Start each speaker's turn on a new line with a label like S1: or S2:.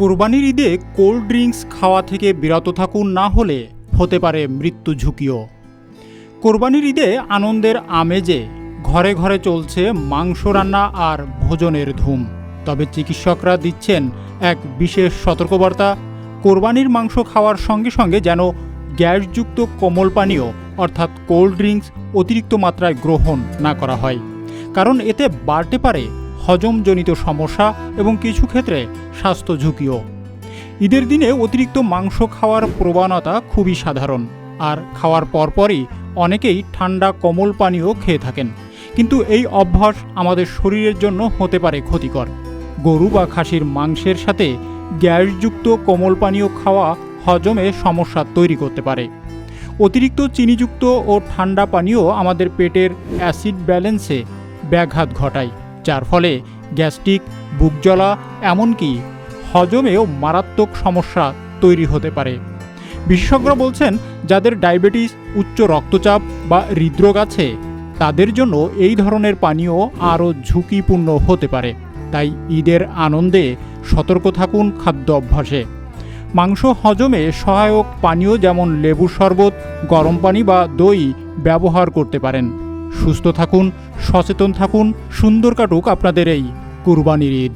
S1: কোরবানির ঈদে cold drinks খাওয়া থেকে বিরত থাকুন না হলে হতে পারে মৃত্যু ঝুঁকিও। কোরবানির ঈদে আনন্দের আমেজে ঘরে ঘরে চলছে মাংস রান্না আর ভোজনের ধুম। তবে চিকিৎসকরা দিচ্ছেন এক বিশেষ সতর্কবার্তা, কোরবানির মাংস খাওয়ার সঙ্গে সঙ্গে যেন গ্যাসযুক্ত কোমল পানীয়, অর্থাৎ কোল্ড ড্রিঙ্কস অতিরিক্ত মাত্রায় গ্রহণ না করা হয়। কারণ এতে বাড়তে পারে হজমজনিত সমস্যা এবং কিছু ক্ষেত্রে স্বাস্থ্য ঝুঁকিও। ঈদের দিনে অতিরিক্ত মাংস খাওয়ার প্রবণতা খুবই সাধারণ। আর খাওয়ার পরপরই অনেকেই ঠান্ডা কোমল পানীয় খেয়ে থাকেন। কিন্তু এই অভ্যাস আমাদের শরীরের জন্য হতে পারে ক্ষতিকর। গরু বা খাসির মাংসের সাথে গ্যাসযুক্ত কোমল পানীয় খাওয়া হজমে সমস্যা তৈরি করতে পারে। অতিরিক্ত চিনিযুক্ত ও ঠান্ডা পানীয় আমাদের পেটের অ্যাসিড ব্যালেন্সে ব্যাঘাত ঘটায়। যার ফলে গ্যাস্ট্রিক বুক জ্বলা এমনকি হজমেও মারাত্মক সমস্যা তৈরি হতে পারে। বিশেষজ্ঞরা বলছেন, যাদের ডায়াবেটিস, উচ্চ রক্তচাপ বা হৃদরোগ আছে, তাদের জন্য এই ধরনের পানীয় আরও ঝুঁকিপূর্ণ হতে পারে। তাই ঈদের আনন্দে সতর্ক থাকুন খাদ্য অভ্যাসে। মাংস হজমে সহায়ক পানীয় যেমন লেবুর শরবত, গরম পানি বা দই ব্যবহার করতে পারেন। সুস্থ থাকুন সচেতন থাকুন সুন্দর কাটুক আপনাদের এই কুরবানির ঈদ।